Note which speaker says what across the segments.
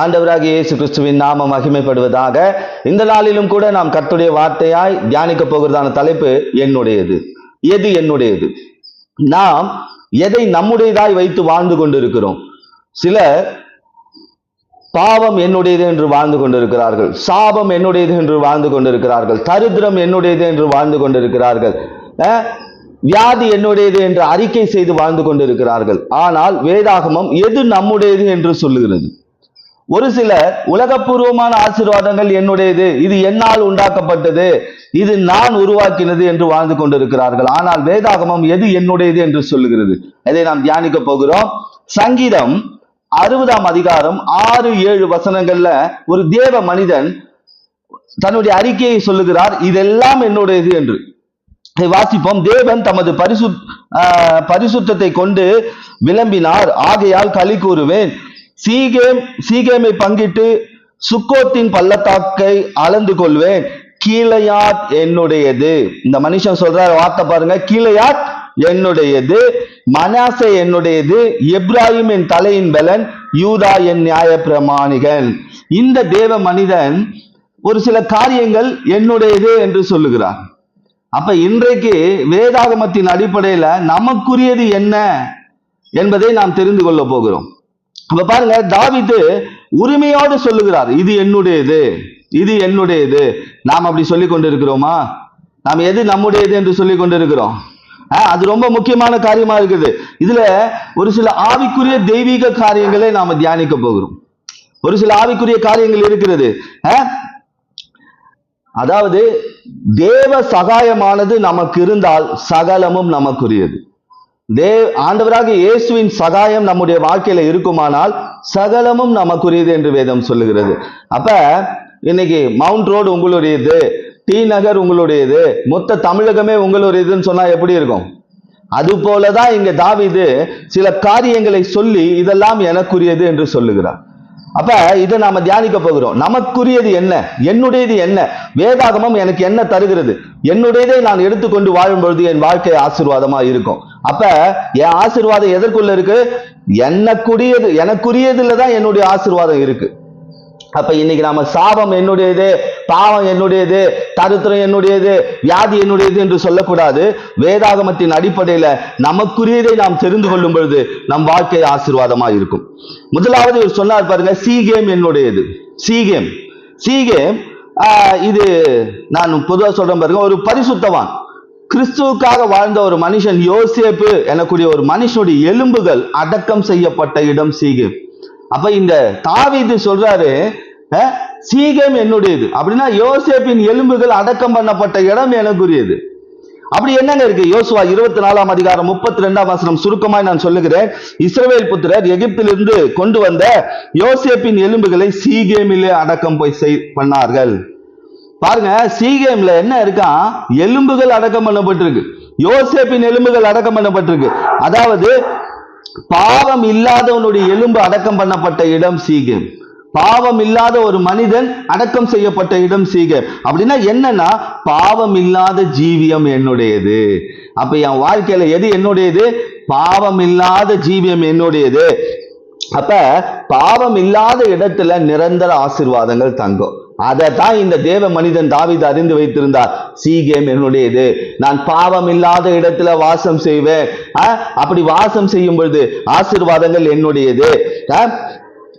Speaker 1: ஆண்டவராக இயேசு கிறிஸ்துவின் நாம மகிமைப்படுவதாக இந்த நாளிலும் கூட நாம் கர்த்தருடைய வார்த்தையாய் தியானிக்க போகிறதான தலைப்பு என்னுடையது. எது என்னுடையது? நாம் எதை நம்முடையதாய் வைத்து வாழ்ந்து கொண்டிருக்கிறோம்? சிலர் பாவம் என்னுடையது என்று வாழ்ந்து கொண்டிருக்கிறார்கள். சாபம் என்னுடையது என்று வாழ்ந்து கொண்டிருக்கிறார்கள். தரித்திரம் என்னுடையது என்று வாழ்ந்து கொண்டிருக்கிறார்கள். வியாதி என்னுடையது என்று அறிக்கை செய்து வாழ்ந்து கொண்டிருக்கிறார்கள். ஆனால் வேதாகமம் எது நம்முடையது என்று சொல்லுகிறது? ஒரு சில உலகப்பூர்வமான ஆசீர்வாதங்கள் என்னுடையது. இது என்னால் உண்டாக்கப்பட்டது. இது நான் உருவாக்கினது என்று வாழ்ந்து கொண்டிருக்கிறார்கள். ஆனால் வேதாகமம் எது என்னுடையது என்று சொல்லுகிறது. இதை நாம் தியானிக்க போகிறோம். சங்கீதம் அறுபதாம் அதிகாரம் ஆறு ஏழு வசனங்கள்ல ஒரு தேவ மனிதன் தன்னுடைய அறிக்கையை சொல்லுகிறார். இதெல்லாம் என்னுடையது என்று. இதை வாசிப்போம். தேவன் தமது பரிசு ஆஹ், பரிசுத்தத்தை கொண்டு விளம்பினார். ஆகையால் களி கூறுவேன். சீகேம் சீகேமை பங்கிட்டு சுக்கோத்தின் பள்ளத்தாக்கை அளந்து கொள்வேன். கீழையாத் என்னுடையது. இந்த மனுஷன் சொல்ற வார்த்தை பாருங்க. கீழையாத் என்னுடையது மனாசை என்னுடையது எப்ராஹிம் என் தலையின் பலன் யூதா என் நியாய பிரமாணிகன் இந்த தேவ மனிதன் ஒரு சில காரியங்கள் என்னுடையது என்று சொல்லுகிறார். அப்ப இன்றைக்கு வேதாகமத்தின் அடிப்படையில நமக்குரியது என்ன என்பதை நாம் தெரிந்து கொள்ள போகிறோம். அப்ப பாருங்க தாவிது உரிமையோடு சொல்லுகிறார் இது என்னுடையது இது என்னுடையது. நாம் அப்படி சொல்லிக் கொண்டிருக்கிறோமா? நாம் எது நம்முடையது என்று சொல்லி கொண்டிருக்கிறோம்? ஆஹ், அது ரொம்ப முக்கியமான காரியமா இருக்குது. இதுல ஒரு சில ஆவிக்குரிய தெய்வீக காரியங்களை நாம தியானிக்க போகிறோம். ஒரு சில ஆவிக்குரிய காரியங்கள் இருக்கிறது. ஆஹ், அதாவது தேவ சகாயமானது நமக்கு இருந்தால் சகலமும் நமக்குரியது. தேவ் ஆண்டவராக இயேசுவின் சகாயம் நம்முடைய வாழ்க்கையில இருக்குமானால் சகலமும் நமக்குரியது என்று வேதம் சொல்லுகிறது. அப்ப இன்னைக்கு மவுண்ட் ரோடு உங்களுடையது டி நகர் உங்களுடையது மொத்த தமிழகமே உங்களுடையதுன்னு சொன்னா எப்படி இருக்கும்? அது போலதான் இங்க தாவிது சில காரியங்களை சொல்லி இதெல்லாம் எனக்குரியது என்று சொல்லுகிறார். அப்ப இதை நாம தியானிக்க போகிறோம். நமக்குரியது என்ன? என்னுடையது என்ன? வேதாகமம் எனக்கு என்ன தருகிறது? என்னுடையதை நான் எடுத்துக்கொண்டு வாழும் பொழுது என் வாழ்க்கை ஆசீர்வாதமா இருக்கும். அப்ப என் ஆசீர்வாதம் எதற்குள்ள இருக்கு? எனக்குரியது எனக்குரியதுல தான் என்னுடைய ஆசீர்வாதம் இருக்கு. அப்ப இன்னைக்கு நாம சாபம் என்னுடையது பாவம் என்னுடையது தருத்திரம் என்னுடையது வியாதி என்னுடையது என்று சொல்லக்கூடாது. வேதாகமத்தின் அடிப்படையில நமக்குரியதை நாம் தெரிந்து கொள்ளும் பொழுது நம் வாழ்க்கை ஆசீர்வாதமா இருக்கும். முதலாவது இவர் சொன்னார் பாருங்க சீகேம் என்னுடையது. சீகேம். சீகேம் இது நான் பொதுவாக சொல்றேன் பாருங்க ஒரு பரிசுத்தவான். கிறிஸ்துவுக்காக வாழ்ந்த ஒரு மனுஷன் யோசேப்பு எனக்கூடிய ஒரு மனுஷனுடைய எலும்புகள் அடக்கம் செய்யப்பட்ட இடம் சீகேம் அப்ப இந்த தாவிது சொல்றாரு சீகம் என்னுடையது. அப்படின்னா யோசேப்பின் எலும்புகள் அடக்கம் பண்ணப்பட்ட இடம் எனக்குரியது. அப்படி என்னங்க இருக்கு? யோசுவா இருபத்தி நாலாம் அதிகாரம் முப்பத்தி ரெண்டாம் வசனம் சுருக்கமாய் நான் சொல்லுகிறேன். இஸ்ரவேல் புத்திரர் எகிப்திலிருந்து கொண்டு வந்த யோசேப்பின் எலும்புகளை சீகேமிலே அடக்கம் போய் செய் பண்ணார்கள். பாருங்க சீகேம்ல என்ன இருக்கான் எலும்புகள் அடக்கம் பண்ணப்பட்டிருக்கு. யோசேப்பின் எலும்புகள் அடக்கம் பண்ணப்பட்டிருக்கு. அதாவது பாவம் இல்லாதவனுடைய எலும்பு அடக்கம் பண்ணப்பட்ட இடம் சீகேம் பாவம் இல்லாத ஒரு மனிதன் அடக்கம் செய்யப்பட்ட இடம் சீகேம் அப்படின்னா என்னன்னா பாவம் இல்லாத ஜீவியம் என்னுடையது. அப்ப என் வாழ்க்கையில எது என்னுடையது? பாவம் இல்லாத ஜீவியம் என்னுடையது. அப்ப பாவம் இல்லாத இடத்துல நிரந்தர ஆசீர்வாதங்கள் தங்கும். அதை தான் இந்த தேவ மனிதன் தாவீது அறிந்து வைத்திருந்தார். சீகேம் என்னுடையது. நான் பாவம் இல்லாத இடத்துல வாசம் செய்வேன். ஆ, அப்படி வாசம் செய்யும் பொழுது ஆசீர்வாதங்கள் என்னுடையது. ஆ,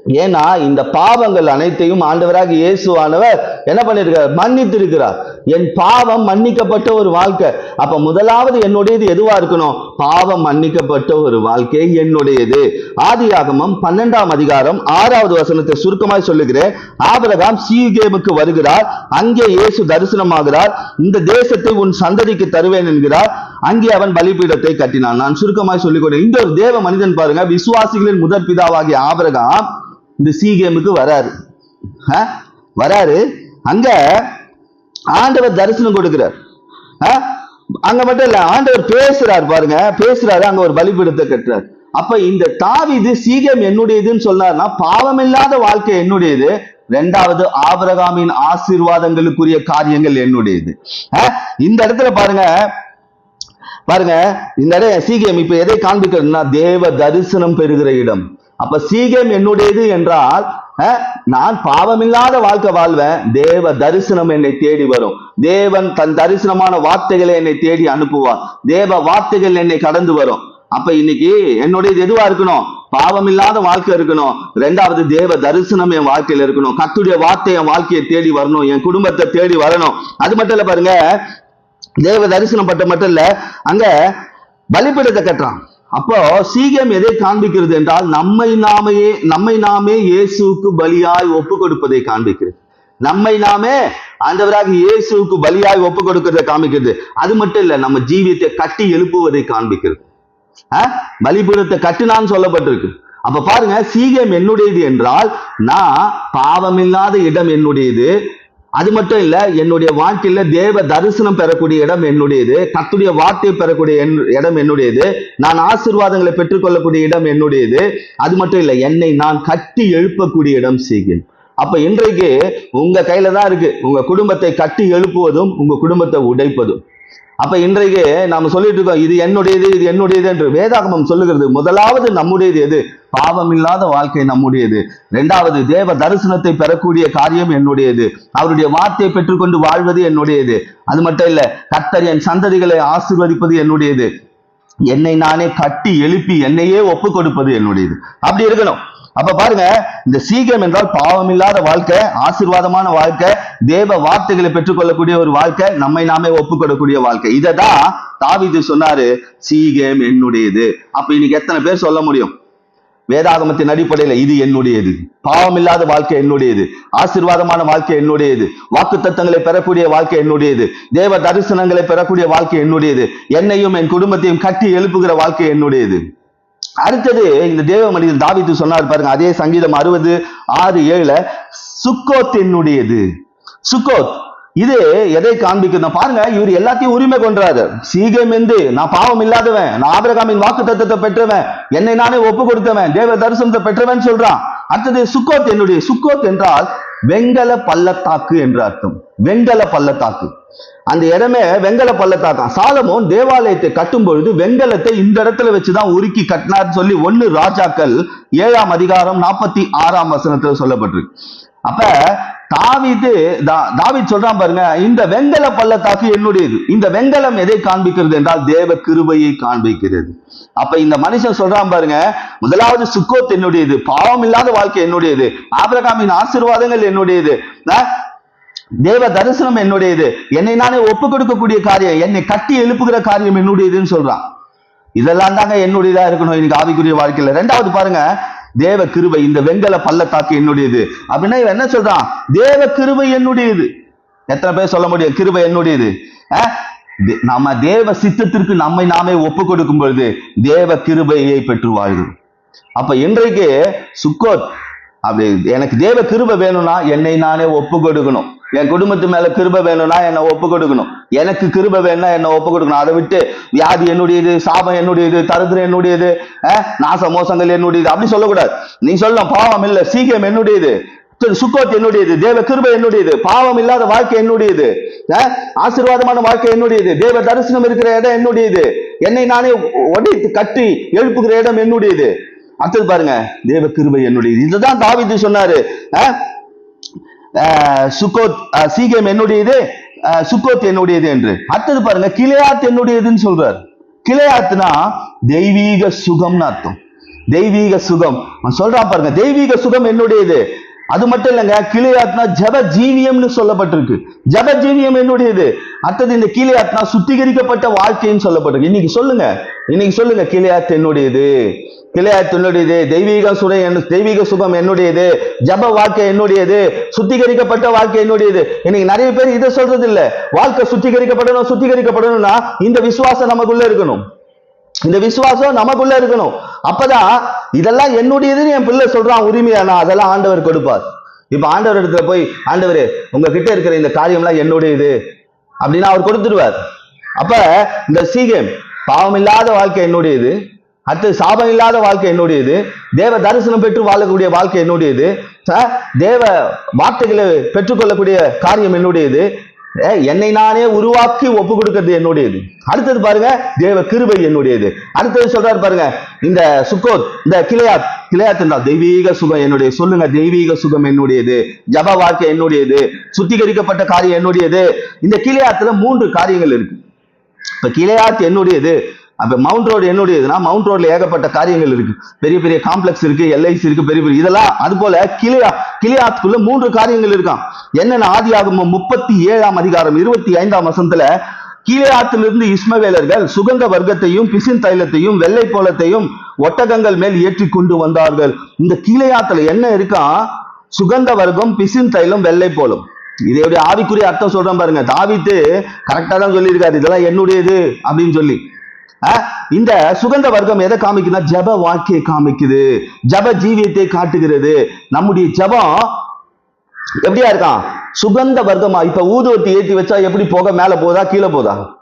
Speaker 1: ஏன்னா இந்த பாவங்கள் அனைத்தையும் ஆண்டவராக இயேசுவானவர் என்ன பண்ணிருக்கார்? மன்னித்திருக்கிறார். என் பாவம் மன்னிக்கப்பட்ட ஒரு வாழ்க்கை. அப்ப முதலாவது என்னுடையது எதுவா இருக்கணும்? பாவம் மன்னிக்கப்பட்ட ஒரு வாழ்க்கை என்னுடையது. ஆதியாகமம் பன்னெண்டாம் அதிகாரம் ஆறாவது வசனத்தை சுருக்கமாய் சொல்லுகிறேன். ஆபரகாம் சீகேமுக்கு வருகிறார். அங்கே இயேசு தரிசனமாகிறார். இந்த தேசத்தை உன் சந்ததிக்கு தருவேன் என்கிறார். அங்கே அவன் பலிபீடத்தை கட்டினான். நான் சுருக்கமாய் சொல்லிக் கொண்டேன். இந்த ஒரு தேவ மனிதன் பாருங்க. விசுவாசிகளின் முதற் பிதாவாகிய ஆபரகாம் இந்த சீகேமுக்கு வராரு. வராரு. அங்க ஆண்டவர் தரிசனம் கொடுக்கிறார். அங்க மட்டும் இல்ல ஆண்டவர் பேசுறாரு பாருங்க. பேசுறாரு அங்க ஒரு பலிபீடத்தை கட்டுறாரு அப்ப இந்த தாவிது சீகம் என்னுடையதுன்னு சொன்னார்னா பாவமில்லாத வாழ்க்கை என்னுடையது. ரெண்டாவது ஆபரகாமின் ஆசீர்வாதங்களுக்குரிய காரியங்கள் என்னுடையது. இந்த இடத்துல பாருங்க. பாருங்க இந்த இடம் சீக்கியம் இப்ப எதை காண்பிக்கிறதுனா தேவ தரிசனம் பெறுகிற இடம். அப்ப சீகம் என்னுடையது என்றால் நான் பாவமில்லாத வாழ்க்கை வாழ்வேன் தேவ தரிசனம் என்னை தேடி வரும். தேவன் தன் தரிசனமான வார்த்தைகளை என்னை தேடி அனுப்புவார். தேவ வார்த்தைகள் என்னை கடந்து வரும். அப்ப இன்னைக்கு என்னுடையது எதுவா இருக்கணும்? பாவமில்லாத வாழ்க்கை இருக்கணும். ரெண்டாவது தேவ தரிசனம் என் வாழ்க்கையில இருக்கணும். கத்துடைய வார்த்தை என் வாழ்க்கையை தேடி வரணும். என் குடும்பத்தை தேடி வரணும். அது மட்டும் இல்ல பாருங்க தேவ தரிசனம் பட்ட மட்டும் இல்ல அங்க பலிபீடத்தை கட்டுறான். அப்போ சீகம் எதை காண்பிக்கிறது என்றால் நம்மை நாமையே நம்மை நாமே இயேசுவுக்கு பலியாய் ஒப்பு கொடுப்பதை காண்பிக்கிறது. நம்மை நாமே ஆண்டவராக இயேசுவுக்கு பலியாய் ஒப்பு கொடுக்கிறதை காமிக்கிறது அது மட்டும் இல்ல நம்ம ஜீவியத்தை கட்டி எழுப்புவதை காண்பிக்கிறது. அஹ்? பலிபீடத்தை கட்டினான்னு சொல்லப்பட்டிருக்கு. அப்ப பாருங்க சீகம் என்னுடையது என்றால் நான் பாவமில்லாத இடம் என்னுடையது அது மட்டும் இல்ல என்னுடைய வாழ்க்கையில தேவ தரிசனம் பெறக்கூடிய இடம் என்னுடையது கத்துடைய வார்த்தையை பெறக்கூடிய என்- இடம் என்னுடையது நான் ஆசீர்வாதங்களை பெற்றுக்கொள்ளக்கூடிய இடம் என்னுடையது அது மட்டும் இல்ல என்னை நான் கட்டி எழுப்பக்கூடிய இடம் செய்கிறேன் அப்ப இன்றைக்கு உங்க கையில தான் இருக்கு. உங்க குடும்பத்தை கட்டி எழுப்புவதும் உங்க குடும்பத்தை உடைப்பதும். அப்ப இன்றைக்கு நாம சொல்லிட்டு இருக்கோம் இது என்னுடையது இது என்னுடையது என்று வேதாகமம் சொல்லுகிறது. முதலாவது நம்முடையது எது? பாவமில்லாத வாழ்க்கை நம்முடையது. இரண்டாவது தேவ தரிசனத்தை பெறக்கூடிய காரியம் என்னுடையது. அவருடைய வார்த்தையை பெற்றுக்கொண்டு வாழ்வது என்னுடையது. அது மட்டும் இல்ல கத்தர் என் சந்ததிகளை ஆசிர்வதிப்பது என்னுடையது. என்னை நானே கட்டி எழுப்பி என்னையே ஒப்பு கொடுப்பது என்னுடையது. அப்படி இருக்கணும். அப்ப பாருங்க இந்த சீக்கிரம் என்றால் பாவமில்லாத வாழ்க்கை ஆசீர்வாதமான வாழ்க்கை தேவ வார்த்தைகளை பெற்றுக்கொள்ளக்கூடிய ஒரு வாழ்க்கை நம்மை நாமே ஒப்புக்கொள்ளக்கூடிய வாழ்க்கை. இதை தான் சொன்னாரு சீகம் என்னுடையது. அப்ப இன்னைக்கு எத்தனை பேர் சொல்ல முடியும்? வேதாகமத்தின் அடிப்படையில இது என்னுடையது. பாவமில்லாத வாழ்க்கை என்னுடையது. ஆசீர்வாதமான வாழ்க்கை என்னுடையது. வாக்கு தத்தங்களை பெறக்கூடிய வாழ்க்கை என்னுடையது. தேவ தரிசனங்களை பெறக்கூடிய வாழ்க்கை என்னுடையது. என்னையும் என் குடும்பத்தையும் கட்டி எழுப்புகிற வாழ்க்கை என்னுடையது. அடுத்தது இந்த தேவ மனிதன் தாவித்து சொன்னார் பாருங்க அதே சங்கீதம் அறுபது ஆறு ஏழுல சுக்கோத் என்னுடையது சுக்கோத் இது எதை காண்பிக்கணும் பாருங்க இவர் எல்லாத்தையும் உரிமை கொண்டாரு சீகம் என்று நான் பாவம் இல்லாதவன் நான் ஆபிரகாமின் வாக்கு தத்துவத்தை பெற்றவன் என்னை நானே ஒப்பு கொடுத்தவன் தேவ தரிசனத்தை பெற்றவன் சொல்றான். அடுத்தது சுக்கோத் என்னுடைய சுக்கோத் என்றால் வெங்கல பள்ளத்தாக்கு என்று அர்த்தம். வெங்கல பள்ளத்தாக்கு. அந்த இடமே வெங்கல பள்ளத்தாக்கம் சாலமோன் தேவாலயத்தை கட்டும் பொழுது வெங்கலத்தை இந்த இடத்துல வச்சுதான் உருக்கி கட்டினார்னு சொல்லி ஒன்னு ராஜாக்கள் ஏழாம் அதிகாரம் நாற்பத்தி ஆறாம் வசனத்துல சொல்லப்பட்டிருக்கு. அப்ப தாவிது தா- சொல்றான் பாருங்க இந்த வெங்கல பள்ளத்தாக்கு என்னுடையது. இந்த வெங்கலம் எதை காண்பிக்கிறது என்றால் தேவ கிருபையை காண்பிக்கிறது. அப்ப இந்த மனுஷன் சொல்றான் பாருங்க முதலாவது சுக்கோத் என்னுடையது பாவம் இல்லாத வாழ்க்கை என்னுடையது ஆபிரகாமின் ஆசீர்வாதங்கள் என்னுடையது தேவ தரிசனம் என்னுடையது. என்னை நானே ஒப்பு கொடுக்கக்கூடிய காரியம் என்னை கட்டி எழுப்புகிற காரியம் என்னுடையதுன்னு சொல்றான். இதெல்லாம் தாங்க என்னுடையதா இருக்கணும் இன்னைக்கு ஆவிக்குரிய வாழ்க்கையில. ரெண்டாவது பாருங்க தேவ கிருபை இந்த வெங்கல பள்ளத்தாக்கு என்னுடையது. அப்படின்னா இவன் என்ன சொல்றான்? தேவ கிருபை என்னுடையது. எத்தனை பேர் சொல்ல முடியும்? கிருபை என்னுடையது. தே- நம்ம தேவ சித்தத்திற்கு நம்மை நாமே ஒப்பு கொடுக்கும் பொழுது தேவ கிருபையை பெற்று வாழ்கிறோம் அப்ப இன்றைக்கு சுக்கோத் அப்படி எனக்கு தேவ கிருபை வேணும்னா என்னை நானே ஒப்பு கொடுக்கணும். என் குடும்பத்து மேல கிருப வேணும்னா என்னை ஒப்பு கொடுக்கணும். எனக்கு கிருப வேணும்னா என்னை ஒப்பு கொடுக்கணும். அதை விட்டு வியாதி என்னுடையது சாபம் என்னுடையது தரித்திரம் என்னுடையது நாச மோசங்கள் என்னுடையது அப்படி சொல்லக்கூடாது. நீ சொல்லலாம் பாவம் இல்ல சீக்கிரம் என்னுடையது சுக்கோத் என்னுடையது தேவ கிருப என்னுடையது பாவம் இல்லாத வாழ்க்கை என்னுடையது ஆசீர்வாதமான வாழ்க்கை என்னுடையது தேவ தரிசனம் இருக்கிற இடம் என்னுடையது என்னை நானே உடைத்து கட்டி எழுப்புகிற இடம் என்னுடையது. அடுத்தது பாருங்க தேவ கிருபை என்னுடையது. இதுதான் தாவித்து சொன்னாரு அஹ், அஹ், சீகேம் என்னுடையது? அஹ், சுக்கோத் என்னுடையது என்று. அடுத்தது பாருங்க கிளையாத் என்னுடையதுன்னு சொல்றாரு. கிளையாத்னா தெய்வீக சுகம்னு அர்த்தம். தெய்வீக சுகம். சொல்றான் பாருங்க தெய்வீக சுகம் என்னுடையது? அது மட்டும் இல்லைங்க கிளியாத்னா ஜப ஜீவியம்னு சொல்லப்பட்டிருக்கு. ஜப ஜீவியம் என்னுடையது? அடுத்தது இந்த கிளியாத்னா சுத்திகரிக்கப்பட்ட வாழ்க்கைன்னு சொல்லப்பட்டிருக்கு. இன்னைக்கு சொல்லுங்க இன்னைக்கு சொல்லுங்க கிளியாத் என்னுடையது? கிளையாத் என்னுடையது? தெய்வீக சுரை தெய்வீக சுகம் என்னுடையது? ஜப வாழ்க்கை என்னுடையது? சுத்திகரிக்கப்பட்ட வாழ்க்கை என்னுடையது? இன்னைக்கு நிறைய பேர் இதை சொல்றது இல்ல வாழ்க்கை சுத்திகரிக்கப்படணும் சுத்திகரிக்கப்படணும்னா இந்த விசுவாசம் நமக்குள்ள இருக்கணும். இந்த விசுவாசம் நமக்குள்ள இருக்கணும். அப்பதான் இதெல்லாம் என்னுடையதுன்னு என் பிள்ளை சொல்றான் உரிமையானா அதெல்லாம் ஆண்டவர் கொடுப்பார். இப்ப ஆண்டவர் இடத்துல போய் ஆண்டவர் உங்ககிட்ட இருக்கிற இந்த காரியம்லாம் என்னுடையது? அப்படின்னு அவர் கொடுத்துருவார் அப்ப இந்த சீகேம் பாவம் இல்லாத வாழ்க்கை என்னுடையது? அடுத்து சாபம் இல்லாத வாழ்க்கை என்னுடையது? தேவ தரிசனம் பெற்று வாழக்கூடிய வாழ்க்கை என்னுடையது? தேவ வார்த்தைகளை பெற்றுக்கொள்ளக்கூடிய காரியம் என்னுடையது? என்னை நானே உருவாக்கி ஒப்பு கொடுக்கிறது என்னுடையது. அடுத்தது பாருங்க தேவ கிருபை என்னுடையது. அடுத்தது சொல்றாரு பாருங்க இந்த சுக்கோத் இந்த கிளையாத் கிளையாத் என்றால் தெய்வீக சுகம் என்னுடைய சொல்லுங்க தெய்வீக சுகம் என்னுடையது ஜப வாழ்க்கை என்னுடையது சுத்திகரிக்கப்பட்ட காரியம் என்னுடையது. இந்த கிளையாத்துல மூன்று காரியங்கள் இருக்கு. இப்ப கிளையாத் என்னுடையது அப்போ மவுண்ட் ரோடு என்னுடையதுன்னா மவுண்ட் ரோட்ல ஏகப்பட்ட காரியங்கள் இருக்கு. பெரிய பெரிய காம்ப்ளெக்ஸ் இருக்கு எல்ஐசி இருக்கு பெரிய பெரிய இதெல்லாம் அது போல கிளியா கிளியாத்துக்குள்ள மூன்று காரியங்கள் இருக்கான் என்னென்ன ஆதி ஆகும் முப்பத்தி ஏழாம் அதிகாரம் இருபத்தி ஐந்தாம் வசனத்துல கீழையாத்திலிருந்து இஸ்மவேலர்கள் சுகந்த வர்க்கத்தையும் பிசின் தைலத்தையும் வெள்ளை போலத்தையும் ஒட்டகங்கள் மேல் ஏற்றி கொண்டு வந்தார்கள். இந்த கீழையாத்துல என்ன இருக்கா? சுகந்த வர்க்கம் பிசின் தைலம் வெள்ளை போலம் இதோடைய ஆவிக்குரிய அர்த்தம் சொல்றேன் பாருங்க. தாவித்து கரெக்டா தான் சொல்லியிருக்காரு. இதெல்லாம் என்னுடையது அப்படின்னு சொல்லி. இந்த சுகந்த வர்க்கம் எதை காமிக்குதுன்னா ஜப வாழ்க்கையை காமிக்குது. ஜப ஜீவியத்தை காட்டுகிறது. நம்முடைய ஜபம் எப்படியா இருக்கான்? சுகந்த வர்க்கமா? இப்ப ஊதுவத்தி ஏத்தி வச்சா எப்படி போக மேல போதா கீழே போதா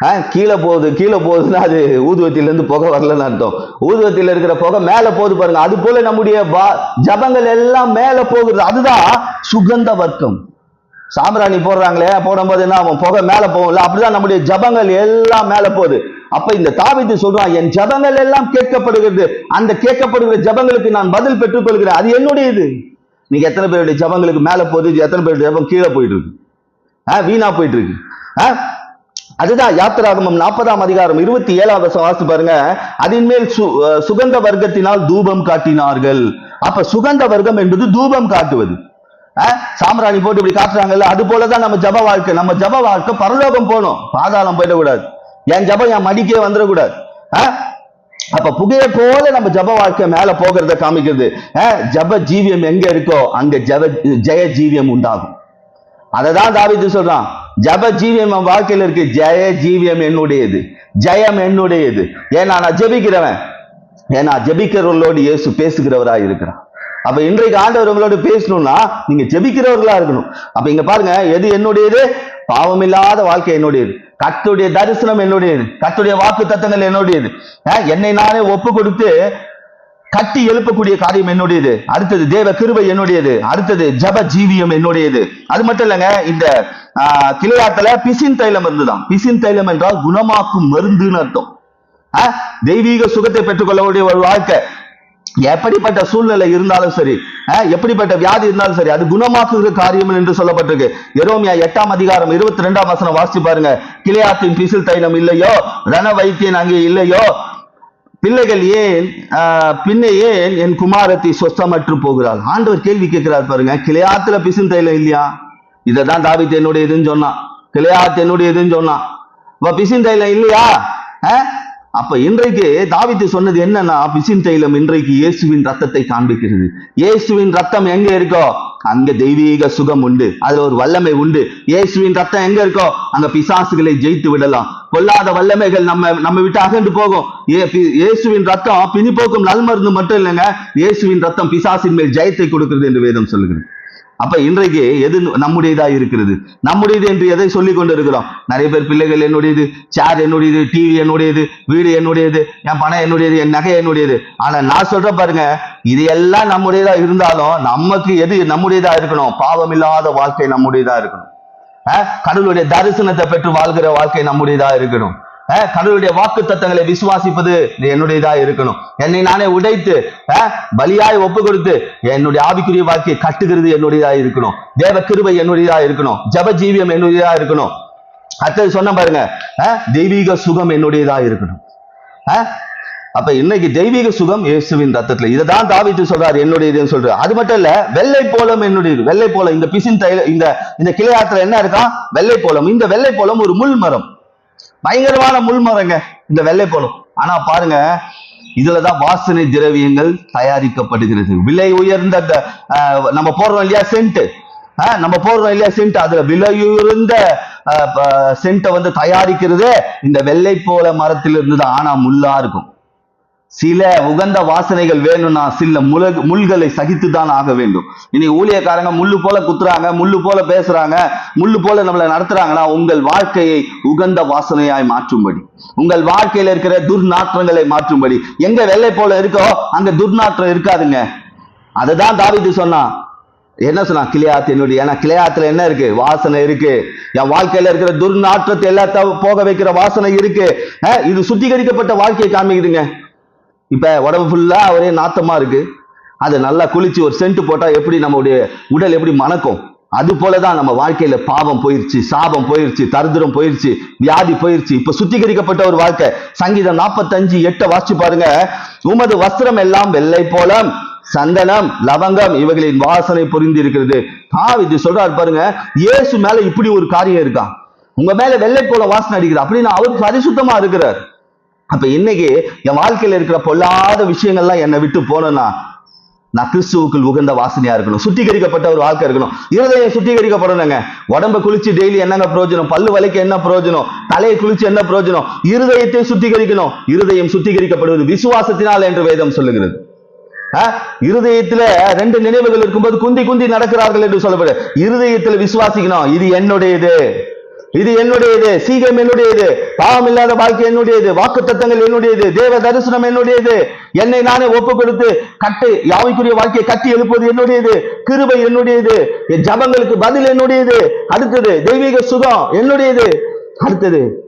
Speaker 1: ஆஹ் கீழே போகுது கீழே போகுதுன்னா அது ஊதுவத்தில இருந்து புகை வரலன்னு அர்த்தம். ஊதுவத்தில இருக்கிற புகை மேல போகுது பாருங்க. அது போல நம்முடைய வா- ஜபங்கள் எல்லாம் மேல போகுது அதுதான் சுகந்த வர்க்கம். சாம்பிராணி போடுறாங்களே போடும்போது என்ன ஆகும்? புகை மேல போகும்ல. அப்படிதான் நம்முடைய ஜபங்கள் எல்லாம் மேல போகுது. அப்ப இந்த தாவித்து சொல்றான் என் ஜபங்கள் எல்லாம் கேட்கப்படுகிறது. அந்த கேட்கப்படுகிற ஜபங்களுக்கு நான் பதில் பெற்றுக் கொள்கிறேன் அது என்னுடையது? நீங்க எத்தனை பேருடைய ஜபங்களுக்கு மேல போகுது எத்தனை பேருடைய ஜபம் கீழே போயிட்டு இருக்கு ஆ, வீணா போயிட்டு இருக்கு ஆ? அதுதான் யாத்திராகமம் நாற்பதாம் அதிகாரம் இருபத்தி ஏழாம் வருஷம் வாசித்து பாருங்க அதன்மேல் சு- சுகந்த வர்க்கத்தினால் தூபம் காட்டினார்கள். அப்ப சுகந்த வர்க்கம் என்பது தூபம் காட்டுவது. ஆ? போட்டு இப்படி காட்டுறாங்கல்ல அது போலதான் நம்ம ஜப வாழ்க்கை. நம்ம ஜப வாழ்க்கை பரலோகம் போகணும் பாதாளம் போயிடக்கூடாது. என் ஜபம் என் மடிக்கே வந்துடக்கூடாது ஆ? அப்ப புகையை போல நம்ம ஜப வாழ்க்கை மேல போகிறத காமிக்கிறது. ஜப ஜீவியம் எங்க இருக்கோ அங்க ஜப ஜெய ஜீவியம் உண்டாகும். அததான் தாவித்து சொல்றான். ஜப ஜீவியம் என் வாழ்க்கையில் இருக்கு ஜெய ஜீவியம் என்னுடையது. ஜெயம் என்னுடையது. ஏன்னா நான் ஜெபிக்கிறவன். ஏன்னா ஜெபிக்கிறவர்களோடு இயேசு பேசுகிறவராக இருக்கிறான் அப்ப இன்றைக்கு ஆண்டவர் உங்களோட பேசணும்னா நீங்க ஜெபிக்கிறவர்களா இருக்கணும். அப்ப இங்க பாருங்க எது என்னுடையது? பாவமில்லாத வாழ்க்கை என்னுடையது. கத்துடைய தரிசனம் என்னுடையது. கத்துடைய வாக்கு தத்தங்கள் என்னுடையது. என்னை நானே ஒப்பு கொடுத்து கட்டி எழுப்பக்கூடிய காரியம் என்னுடையது. அடுத்தது தேவ கிருபை என்னுடையது. அடுத்தது ஜப ஜீவியம் என்னுடையது. அது மட்டும் இல்லைங்க இந்த ஆஹ், கிளையாத்துல பிசின் தைலம் இருந்துதான். பிசின் தைலம் என்றால் குணமாக்கும் மருந்துன்னு அர்த்தம். ஆஹ், தெய்வீக சுகத்தை பெற்றுக்கொள்ளக்கூடிய ஒரு வாழ்க்கை. எப்படிப்பட்ட சூழ்நிலை இருந்தாலும் சரி ஆஹ், எப்படிப்பட்ட வியாதி இருந்தாலும் சரி அது குணமாக்குகிற காரியம் என்று சொல்லப்பட்டிருக்கு. எரோமியா எட்டாம் அதிகாரம் இருபத்தி ரெண்டாம் வசனம் வாசிச்சு பாருங்க. கிளையாத்தின் பிசில் தைலம் இல்லையோ? ரண வைத்தியன் அங்கே இல்லையோ? பிள்ளைகள் ஏன் பின்ன ஏன் என் குமாரத்தை சொஸ்தமற்று போகிறாள்? ஆண்டவர் கேள்வி கேட்கிறார் பாருங்க. கிளையாத்துல பிசில் தைலம் இல்லையா? இததான் தாவித் என்னுடைய இதுன்னு சொன்னான். கிளையாத்து என்னுடைய இதுன்னு சொன்னான் பிசின் தைலம் இல்லையா? அப்ப இன்றைக்கு தாவித்து சொன்னது என்னன்னா பிசின் தைலம் இன்றைக்கு இயேசுவின் ரத்தத்தை காண்பிக்கிறது. இயேசுவின் ரத்தம் எங்க இருக்கோ அங்க தெய்வீக சுகம் உண்டு. அதுல ஒரு வல்லமை உண்டு. இயேசுவின் ரத்தம் எங்க இருக்கோ அங்க பிசாசுகளை ஜெயித்து விடலாம். கொல்லாத வல்லமைகள் நம்ம நம்ம விட்டு அகண்டு போகும். ஏ- இயேசுவின் ரத்தம் பிணி போக்கும் நல்மருந்து மட்டும் இல்லைங்க இயேசுவின் ரத்தம் பிசாசின் மேல் ஜெயத்தை கொடுக்கிறது என்று வேதம் சொல்லுகிறது. அப்ப இன்றைக்கு எது நம்முடையதா இருக்கிறது? நம்முடையது என்று எதை சொல்லி கொண்டு இருக்கிறோம் நிறைய பேர் பிள்ளைகள் என்னுடையது சேர் என்னுடையது டிவி என்னுடையது வீடு என்னுடையது என் பணம் என்னுடையது என் நகை என்னுடையது. ஆனா நான் சொல்றேன் பாருங்க இது எல்லாம் நம்முடையதா இருந்தாலும் நமக்கு எது நம்முடையதா இருக்கணும்? பாவம் இல்லாத வாழ்க்கை நம்முடையதா இருக்கணும். கடவுளுடைய தரிசனத்தை பெற்று வாழ்கிற வாழ்க்கை நம்முடையதா இருக்கணும். கடவுளுடைய வாக்கு தத்தங்களை விசுவாசிப்பது என்னுடையதா இருக்கணும். என்னை நானே உடைத்து பலியாய் ஒப்பு கொடுத்து என்னுடைய ஆவிக்குரிய வாழ்க்கையை கட்டுகிறது என்னுடையதா இருக்கணும். தேவ கிருபை என்னுடையதா இருக்கணும். ஜப ஜீவியம் என்னுடையதா இருக்கணும். அடுத்தது சொன்ன பாருங்க தெய்வீக சுகம் என்னுடையதா இருக்கணும். அப்ப இன்னைக்கு தெய்வீக சுகம் இயேசுவின் ரத்தத்துல. இததான் தாவித்து சொல்றாரு என்னுடையதுன்னு சொல்றாரு. அது மட்டும் இல்ல வெள்ளை போலம் என்னுடையது. வெள்ளை போலம் இந்த பிசின் தைல இந்த இந்த கிளையாத்துல என்ன இருக்கா? வெள்ளை போலம். இந்த வெள்ளை போலம் ஒரு முள் மரம் பயங்கரமான முள்மரங்க இந்த வெள்ளை ஆனா பாருங்க இதுலதான் வாசனை திரவியங்கள் தயாரிக்கப்படுகிறது. விலை உயர்ந்த அந்த, ஆஹ், நம்ம போடுறோம் இல்லையா சென்ட் நம்ம போடுறோம் இல்லையா சென்ட் அதுல விலை உயர்ந்த சென்ட்டை வந்து தயாரிக்கிறது இந்த வெள்ளை போல மரத்திலிருந்து தான் ஆனா முள்ளா இருக்கும். சில உகந்த வாசனைகள் வேணும்னா சில முலகு முள்களை சகித்துதான் ஆக வேண்டும். இனி ஊழியக்காரங்க முள்ளு போல குத்துறாங்க முள்ளு போல பேசுறாங்க முள்ளு போல நம்மளை நடத்துறாங்கன்னா உங்கள் வாழ்க்கையை உகந்த வாசனையாய் மாற்றும்படி. உங்கள் வாழ்க்கையில இருக்கிற துர்நாற்றங்களை மாற்றும்படி. எங்க வெள்ளை போல இருக்கோ அங்க துர்நாற்றம் இருக்காதுங்க. அதுதான் தாவிது சொன்னான் என்ன சொன்னா? கிளியாத் என்னுடைய ஏன்னா கிளியாத்துல என்ன இருக்கு? வாசனை இருக்கு. என் வாழ்க்கையில இருக்கிற துர்நாற்றத்தை எல்லாத்த போக வைக்கிற வாசனை இருக்கு. இது சுத்திகரிக்கப்பட்ட வாழ்க்கையை காமிக்குதுங்க. இப்ப உடம்பு ஃபுல்லா ஒரே நாத்தமா இருக்கு. அதை நல்லா குளிச்சு ஒரு சென்ட் போட்டா எப்படி நம்மளுடைய உடல் எப்படி மணக்கும்? அது போலதான் நம்ம வாழ்க்கையில பாவம் போயிருச்சு சாபம் போயிருச்சு தருதிரம் போயிருச்சு வியாதி போயிருச்சு. இப்ப சுத்திகரிக்கப்பட்ட ஒரு வாழ்க்கை. சங்கீதம் நாற்பத்தஞ்சு எட்டை வாசிச்சு பாருங்க. உமது வஸ்திரம் எல்லாம் வெள்ளை போலம் சந்தனம் லவங்கம் இவைகளின் வாசனை புரிந்து இருக்கிறது தாவீது சொல்றாரு பாருங்க இயேசு மேல இப்படி ஒரு காரியம் இருக்கா? உங்க மேல வெள்ளை போல வாசனை அடிக்குது. அப்படின்னா அவர் பரிசுத்தமா இருக்கிறார். அப்ப இன்னைக்கு என் வாழ்க்கையில இருக்கிற பொல்லாத விஷயங்கள்லாம் என்னை விட்டு போனோம்னா நான் கிறிஸ்துவுக்குள் உகந்த வாசனையா இருக்கணும். சுத்திகரிக்கப்பட்ட ஒரு வாழ்க்கை இருக்கணும். இருதயம் சுத்திகரிக்கப்படணுங்க. உடம்ப குளிச்சு டெய்லி என்னங்க பிரயோஜனம்? பல்லு வலிக்க என்ன பிரயோஜனம்? தலையை குளிச்சு என்ன பிரயோஜனம்? இருதயத்தை சுத்திகரிக்கணும். இருதயம் சுத்திகரிக்கப்படுவது விசுவாசத்தினால் என்று வேதம் சொல்லுகிறது. ஆஹ், இருதயத்துல ரெண்டு நினைவுகள் இருக்கும்போது குந்தி குந்தி நடக்கிறார்கள் என்று சொல்லப்படுது. இருதயத்துல விசுவாசிக்கணும். இது என்னுடையது? இது என்னுடையது சீகம் என்னுடையது பாவம் இல்லாத வாழ்க்கை என்னுடையது வாக்கு தத்தங்கள் என்னுடையது தேவ தரிசனம் என்னுடையது. என்னை நானே ஒப்பு கொடுத்து கட்டு யாவைக்குரிய வாழ்க்கையை கட்டி எழுப்புவது என்னுடையது? கிருபை என்னுடையது. என் ஜபங்களுக்கு பதில் என்னுடையது. அடுத்தது தெய்வீக சுகம் என்னுடையது. அடுத்தது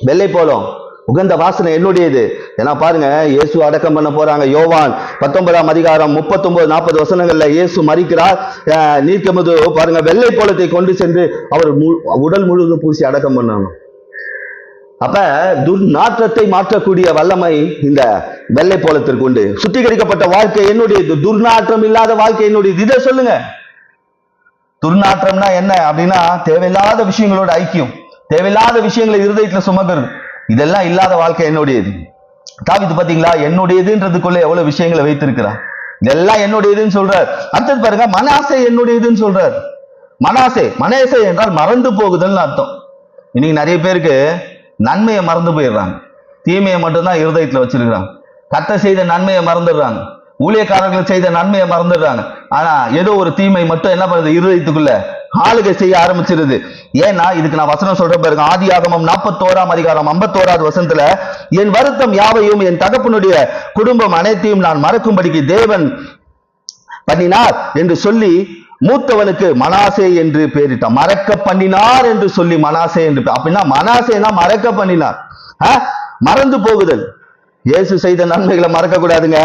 Speaker 1: வெள்ளை போலம். உகந்த வாசனை என்னுடையது. ஏன்னா பாருங்க இயேசு அடக்கம் பண்ண போறாங்க. யோவான் பத்தொன்பதாம் அதிகாரம் முப்பத்தொன்பது நாற்பது வசனங்கள்ல இயேசு மறிக்கிறார் அஹ், பாருங்க வெள்ளை போலத்தை கொண்டு சென்று அவர் மு- உடல் முழுவதும் பூசி அடக்கம் பண்ணாங்க. அப்ப துர்நாற்றத்தை மாற்றக்கூடிய வல்லமை இந்த வெள்ளை போலத்திற்கு உண்டு. சுத்திகரிக்கப்பட்ட வாழ்க்கை என்னுடையது? துர்நாற்றம் இல்லாத வாழ்க்கை என்னுடையது? இதை சொல்லுங்க. துர்நாற்றம்னா என்ன அப்படின்னா தேவையில்லாத விஷயங்களோட ஐக்கியம். தேவையில்லாத விஷயங்களை இருதயத்துல சுமக்கிறது. இதெல்லாம் இல்லாத வாழ்க்கை என்னுடையது. தாவித்து பாத்தீங்களா? என்னுடையதுன்றதுக்குள்ள எவ்வளவு விஷயங்களை வைத்திருக்கிறார். இதெல்லாம் என்னுடையதுன்னு சொல்றார். அடுத்தது பாருங்க மனாசை என்னுடையதுன்னு சொல்றார். மனாசை மனேசை என்றால் மறந்து போகுதல்னு அர்த்தம். இன்னைக்கு நிறைய பேருக்கு நன்மையை மறந்து போயிடுறாங்க. தீமையை மட்டும்தான் இருதயத்தில் வச்சிருக்கிறாங்க. கத்த செய்த நன்மையை மறந்துடுறாங்க. ஊழியக்காரர்கள் செய்த நன்மையை மறந்துடுறாங்க. ஆனா ஏதோ ஒரு தீமை மட்டும் என்ன பண்ணுது? இருதயத்துக்குள்ள ஆளுகை செய்ய ஆரம்பிச்சிருது. ஏன்னா இதுக்கு நான் வசனம் சொல்றேன் பாருங்க. ஆதி ஆகமம் நாற்பத்தோராம் அதிகாரம் ஐம்பத்தோராவது வசனத்துல என் வருத்தம் யாவையும் என் தகப்பனுடைய குடும்பம் அனைத்தையும் நான் மறக்கும்படிக்கு தேவன் பண்ணினார் என்று சொல்லி மூத்தவனுக்கு மனாசே என்று பெயரிட்டான் மறக்க பண்ணினார் என்று சொல்லி மனாசே என்று அப்படின்னா மனாசேனா மறக்க பண்ணினார். மறந்து போகுதல். இயேசு செய்த நன்மைகளை மறக்க கூடாதுங்க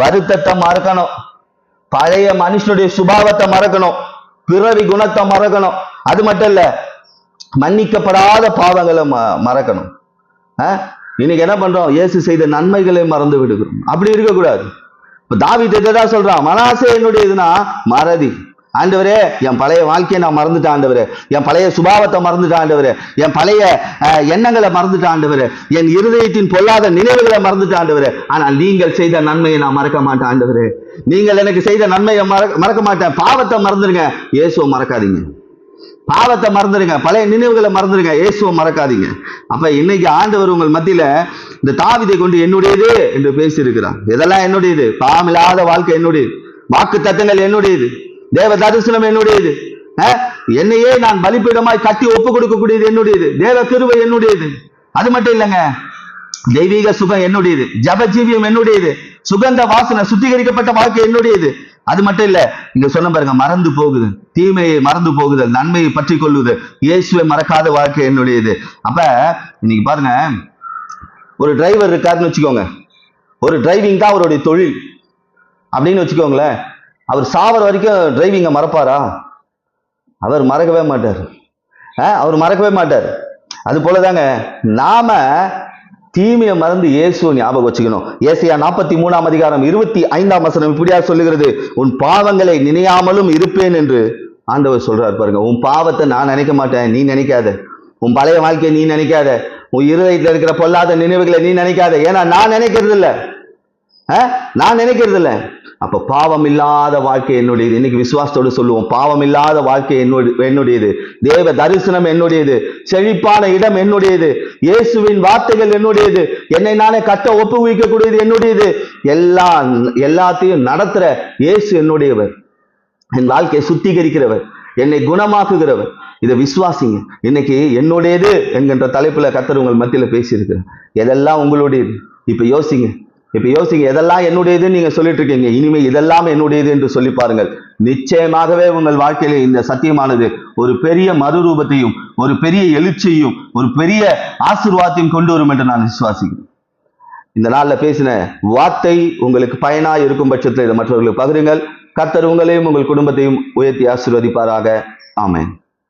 Speaker 1: வருத்தத்தை மறக்கணும். பழைய மனுஷனுடைய சுபாவத்தை மறக்கணும். பிறவி குணத்தை மறக்கணும். அது மட்டும் இல்ல மன்னிக்கப்படாத பாவங்களை ம- மறக்கணும். ஆ? இன்னைக்கு என்ன பண்றோம்? இயேசு செய்த நன்மைகளை மறந்து விடுகிறோம். அப்படி இருக்கக்கூடாது. இப்ப தாவி தான் சொல்றான்? மனாசே இதுனா மறதி. ஆண்டவரே என் பழைய வாழ்க்கையை நான் மறந்துட்டேன் ஆண்டவர். என் பழைய சுபாவத்தை மறந்துட்டேன் ஆண்டவர். என் பழைய எண்ணங்களை மறந்துட்டேன் ஆண்டவர். என் இருதயத்தின் பொல்லாத நினைவுகளை மறந்துட்டேன் ஆண்டவர். ஆனால் நீங்கள் செய்த நன்மையை நான் மறக்க மாட்டேன் ஆண்டவர். நீங்கள் எனக்கு செய்த நன்மையை மறக்க மறக்க மாட்டேன். பாவத்தை மறந்துடுங்க இயேசுவை மறக்காதீங்க. பாவத்தை மறந்துடுங்க பழைய நினைவுகளை மறந்துடுங்க இயேசுவை மறக்காதீங்க. அப்ப இன்னைக்கு ஆண்டவர் உங்கள் மத்தியில இந்த தாவிதை கொண்டு என்னுடையது என்று பேசியிருக்கிறார். இதெல்லாம் என்னுடையது? பாவமில்லாத வாழ்க்கை என்னுடையது. வாக்கு தத்தங்கள் என்னுடையது. தேவ தரிசனம் என்னுடையது. அஹ், என்னையே நான் பலிப்பீடமாய் கட்டி ஒப்பு கொடுக்கக்கூடியது என்னுடையது. தேவ கிருவை என்னுடையது. அது மட்டும் இல்லைங்க. தெய்வீக சுகம் என்னுடையது. ஜப ஜீவியம் என்னுடையது. சுகந்த வாசனை சுத்திகரிக்கப்பட்ட வாழ்க்கை என்னுடையது. அது மட்டும் இல்ல இங்க சொன்ன பாருங்க மறந்து போகுது தீமையை மறந்து போகுதல் நன்மையை பற்றி கொள்ளுது இயேசுவை மறக்காத வாழ்க்கை என்னுடையது. அப்ப இன்னைக்கு பாருங்க ஒரு டிரைவர் இருக்காருன்னு வச்சுக்கோங்க. ஒரு டிரைவிங் தான் அவருடைய தொழில். அப்படின்னு வச்சுக்கோங்களேன். அவர் சாவர வரைக்கும் டிரைவிங்கை மறப்பாரா? அவர் மறக்கவே மாட்டார். அவர் மறக்கவே மாட்டார். அது போலதாங்க நாம தீமையை மறந்து இயேசுவை ஞாபகம் வச்சுக்கணும். ஏசியா நாற்பத்தி மூணாம் அதிகாரம் இருபத்தி ஐந்தாம் வசனம் இப்படியா சொல்லுகிறது? உன் பாவங்களை நினையாமலும் இருப்பேன் என்று ஆண்டவர் சொல்றார் பாருங்க. உன் பாவத்தை நான் நினைக்க மாட்டேன் நீ நினைக்காத. உன் பழைய வாழ்க்கையை நீ நினைக்காத. உன் இருதயத்தில் இருக்கிற பொல்லாத நினைவுகளை நீ நினைக்காத. ஏன்னா நான் நினைக்கிறது இல்லை நான் நினைக்கிறது இல்லை அப்போ பாவம் இல்லாத வாழ்க்கை என்னுடையது. இன்னைக்கு விசுவாசத்தோடு சொல்லுவோம். பாவம் இல்லாத வாழ்க்கை என்னுடைய என்னுடையது. தேவ தரிசனம் என்னுடையது. செழிப்பான இடம் என்னுடையது. இயேசுவின் வார்த்தைகள் என்னுடையது. என்னை நானே கட்ட ஒப்புவிக்கக்கூடியது என்னுடையது. எல்லா எல்லாத்தையும் நடத்துற இயேசு என்னுடையவர். என் வாழ்க்கையை சுத்திகரிக்கிறவர். என்னை குணமாக்குகிறவர். இதை விசுவாசிங்க. இன்னைக்கு என்னுடையது என்கின்ற தலைப்புல கத்தர் உங்கள் மத்தியில் பேசியிருக்கிறார். எதெல்லாம் உங்களுடையது? இப்ப யோசிங்க. இப்போ யோசிங்க எதெல்லாம் என்னுடையதுன்னு நீங்க சொல்லிட்டு இருக்கீங்க இனிமே இதெல்லாம் என்னுடையது என்று சொல்லி பாருங்கள். நிச்சயமாகவே உங்கள் வாழ்க்கையில இந்த சத்தியமானது ஒரு பெரிய மறுரூபத்தையும் ஒரு பெரிய எழுச்சியையும் ஒரு பெரிய ஆசிர்வாதத்தையும் கொண்டு வரும் என்று நான் விசுவாசிக்கிறேன். இந்த நாள்ல பேசின வார்த்தை உங்களுக்கு பயனா இருக்கும் பட்சத்தில் இதை மற்றவர்களுக்கு பகிருங்கள். கத்தர் உங்களையும் உங்கள் குடும்பத்தையும் உயர்த்தி ஆசிர்வதிப்பாராக. ஆமேன்.